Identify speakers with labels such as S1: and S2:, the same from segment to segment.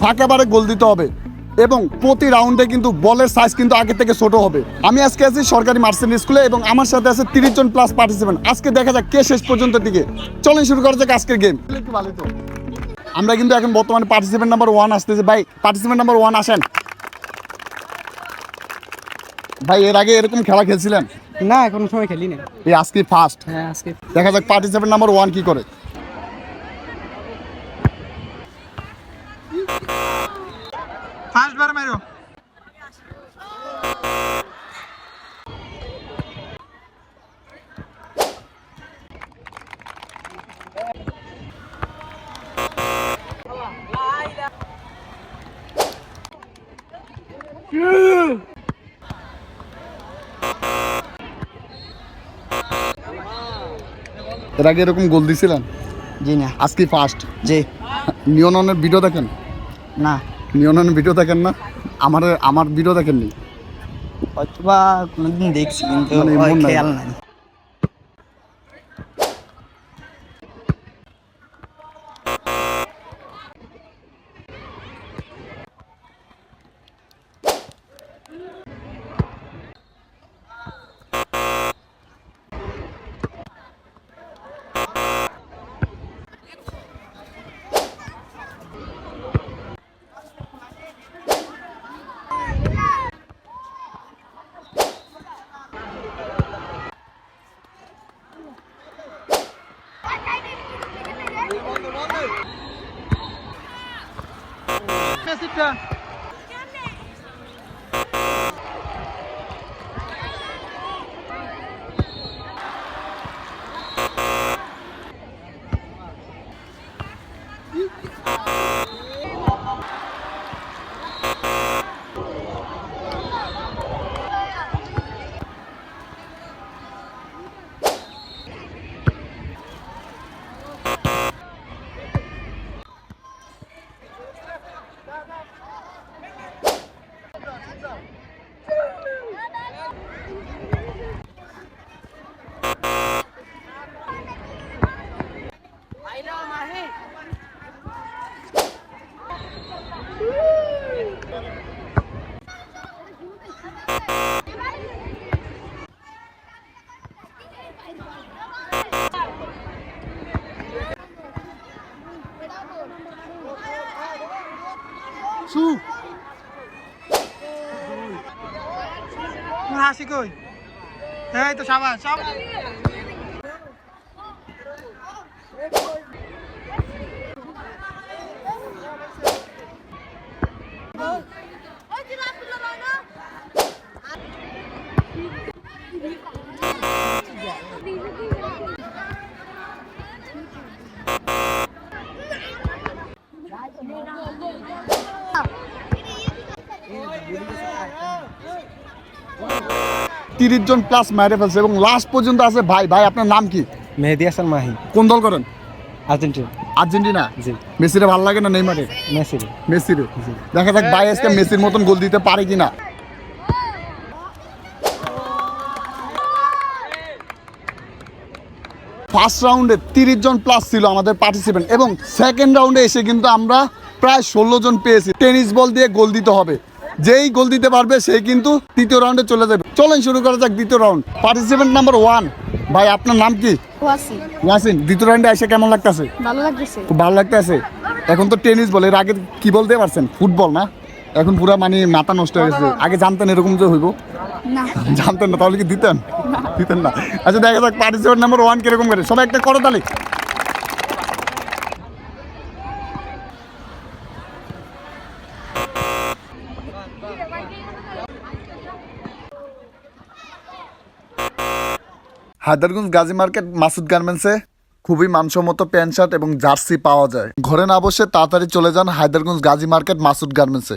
S1: ফাঁকা বারে গোল দিতে হবে। এবং প্রতি রাউন্ডে কিন্তু বলের সাইজ কিন্তু আগে থেকে ছোট হবে। আমি আজকে আছি সরকারি মার্সেন্ট স্কুলে এবং আমার সাথে আছে তিরিশ জন প্লাস পার্টিসিপেন্ট আজকে দেখা যাক কে শেষ পর্যন্ত দিকে চলেন শুরু করা যাক আজকের গেম আমরা কিন্তু এখন বর্তমানে পার্টিসিপেন্ট নাম্বার ওয়ান আসতেছে। ভাই পার্টিসিপেন্ট নাম্বার ওয়ান আসেন। ভাই এর আগে এরকম খেলা খেলছিলেন?
S2: না কোনো সময় খেলি না
S1: এই আজকে ফার্স্ট
S2: হ্যাঁ আজকে
S1: দেখা যাক পার্টিসিপেন্ট নাম্বার ওয়ান কি করে। এর আগে এরকম গোল দিছিলেন?
S2: জি না।
S1: আজকে ফার্স্ট
S2: জি।
S1: নিয়ননের ভিডিও দেখেন?
S2: না।
S1: নিয়ননের ভিডিও দেখেন না? আমার আমার ভিডিও দেখেননি?
S2: অথবা কোনোদিন দেখছি কিন্তু
S1: খেয়াল নাই।
S2: খেয়াল নাই তোমার হাসি কই? এই তো সাবাস সাবাস
S1: তিরিশ জন প্লাস মেরে ফেলছে এবং লাস্ট পর্যন্ত আছে ভাই। ভাই আপনার নাম কি?
S2: মেহেদি হাসান মাহি।
S1: কোন দল করেন?
S2: আর্জেন্টিনা।
S1: আর্জেন্টিনা?
S2: জি।
S1: মেসিরে ভালো লাগে না নেইমারে
S2: মেসিরে।
S1: মেসিরে। দেখা যাক ভাই আজকে মেসির মতন গোল দিতে পারে কিনা। ফার্স্ট রাউন্ডে তিরিশ জন প্লাস ছিল আমাদের পার্টিসিপেন্ট এবং সেকেন্ড রাউন্ডে এসে কিন্তু আমরা প্রায় ষোলো জন পেয়েছি। টেনিস বল দিয়ে গোল দিতে হবে। যেই গোল দিতে পারবে সে কিন্তু তৃতীয় রাউন্ডে চলে যাবে। চলেন শুরু করা যাক দ্বিতীয় রাউন্ড পার্টিসিপেন্ট নাম্বার ওয়ান ভাই আপনার নাম কি?
S3: ওয়াসি
S1: ইয়াসিন দ্বিতীয় রাউন্ডে এসে কেমন লাগতেছে?
S3: ভালো লাগতেছে।
S1: খুব ভালো লাগতেছে। এখন তো টেনিস বল এর আগে কি বলতে পারছেন? ফুটবল না? এখন পুরা মানে মাথা নষ্ট হয়ে গেছে। আগে জানতেন এরকম যে হইব।
S3: না।
S1: জানতেন না তাহলে কি দিতেন? দিতেন না। আচ্ছা দেখা যাক নাম্বার ওয়ান কীরকম করে। সবাই একটা করো তাহলে। হায়দারগঞ্জ গাজী মার্কেট, মাসুদ গার্মেন্টসে খুবই মানসম্মত প্যান্ট শার্ট এবং জার্সি পাওয়া যায়। ঘরে না বসে তাড়াতাড়ি চলে যান হায়দারগঞ্জ গাজী মার্কেট, মাসুদ গার্মেন্টসে।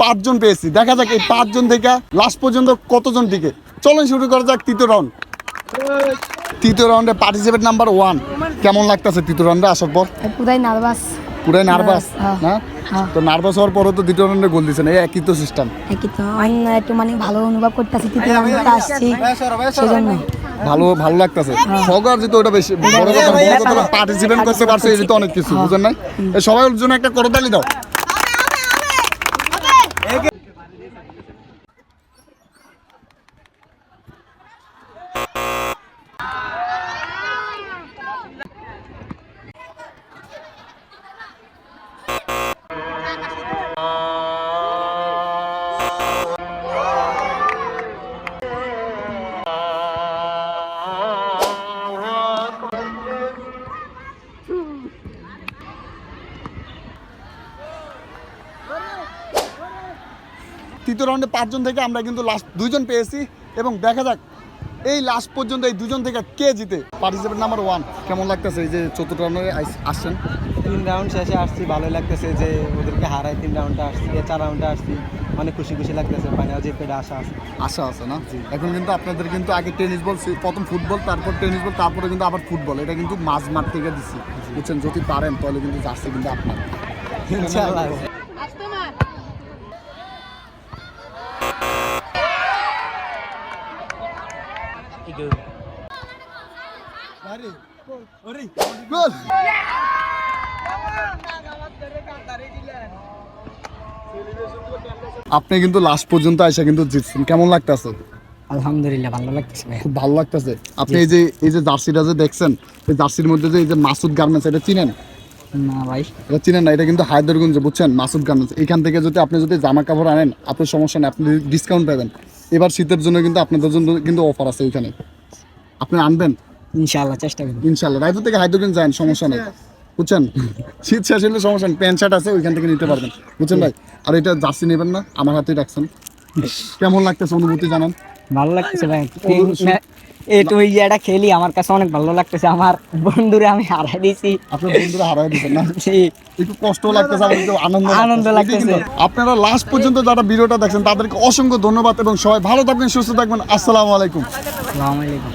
S1: পাঁচজন পেয়েছি। দেখা যাক এই পাঁচজন থেকে লাস্ট পর্যন্ত কতজন টিকে। চলেন শুরু করা যাক তৃতীয় রাউন্ড তৃতীয় রাউন্ডে পার্টিসিপেট নাম্বার ওয়ান কেমন লাগতেছে তৃতীয় রাউন্ডে আসার পর?
S3: পুরাই নার্ভাস
S1: পুরাই নার্ভাস
S3: হ্যাঁ,
S1: না?
S3: হ্যাঁ।
S1: তো নার্ভাস হওয়ার পরও তো দ্বিতীয় রাউন্ডে গোল দিচ্ছেন এই একই তো সিস্টেম
S3: একই তো আমি একটু মানে ভালো অনুভব করতেছি তৃতীয় রাউন্ডে আসছি। সেজন্য
S1: ভালো ভালো লাগতেছে। সকার যেহেতু ওটা বেশি বড় কথা বড় কথা পার্টিসিপেট করতে পারছে এটা তো অনেক কিছু বুঝেন এই সবার জন্য একটা করতালি দাও। তৃতীয় রাউন্ডে পাঁচজন থেকে আমরা কিন্তু লাস্ট দুজন পেয়েছি। এবং দেখা যাক এই লাস্ট পর্যন্ত এই দুজন থেকে কে জিতে। পার্টিসিপেট নাম্বার ওয়ান কেমন লাগতেছে এই যে চতুর্থ রাউন্ডে আসছেন?
S4: তিন রাউন্ড শেষে আসছি ভালো লাগতেছে যে ওদেরকে হারাই তিন রাউন্ডে আসছি চার রাউন্ডে আসছি অনেক খুশি খুশি লাগতেছে ফাইনাল জিতে আশা আছে।
S1: আশা আছে না? এখন কিন্তু আপনাদের কিন্তু আগে টেনিস বল প্রথম ফুটবল তারপর টেনিস বল তারপরে কিন্তু আবার ফুটবল এটা কিন্তু মাঝ মাঠ থেকে দিচ্ছি বুঝছেন যদি পারেন তাহলে কিন্তু জার্সি কিন্তু আপনার।
S4: ইনশাআল্লাহ।
S1: গোল। আপনি কিন্তু লাস্ট পর্যন্ত এসে কিন্তু জিতছেন। কেমন লাগতেছে?
S3: আলহামদুলিল্লাহ ভালো লাগতেছে ভাই
S1: খুব ভালো লাগতেছে। আপনি এই যে এই যে জার্সিটা যে দেখছেন এই জার্সির মধ্যে যে এই যে মাসুদ গার্মেন্টস এটা চিনেন?
S3: না ভাই।
S1: এটা চিনেন না এটা কিন্তু হায়দরগঞ্জে বুঝছেন? মাসুদ গার্মেন্টস। এখান থেকে যদি আপনি যদি জামা কাপড় আনেন আপনার সমস্যা নেই আপনি ডিসকাউন্ট পাবেন। এবার শীতের জন্য কিন্তু আপনাদের জন্য কিন্তু অফার আছে এখানে। আপনি আনবেন?
S3: ইনশাআল্লাহ চেষ্টা করব।
S1: ইনশাল্লাহ রায়পুর থেকে হায়দরগঞ্জ যান সমস্যা নেই। বুঝছেন? শীত শেষ হলে সমস্যা নেই। প্যান্ট শার্ট আছে ওইখান থেকে নিতে পারবেন। বুঝছেন ভাই? আর এটা জার্সি নেবেন না আমার হাতেই রাখছেন। কেমন লাগতেছে অনুভূতি জানান?
S5: ভালো লাগতেছে ভাই। একটু ওই ইয়েটা খেলি আমার কাছে অনেক ভালো লাগতেছে। আমার বন্ধুরে আমি হারাই দিয়েছি
S1: আপনার বন্ধুরা হারাই দিচ্ছেন না? একটু কষ্ট লাগতেছে আবার একটু আনন্দ
S5: আনন্দ
S1: লাগতেছে। আপনারা লাস্ট পর্যন্ত যারা ভিডিওটা দেখছেন তাদেরকে অসংখ্য ধন্যবাদ এবং সবাই ভালো থাকবেন সুস্থ থাকবেন। আসসালামু আলাইকুম।
S5: আসসালামু আলাইকুম।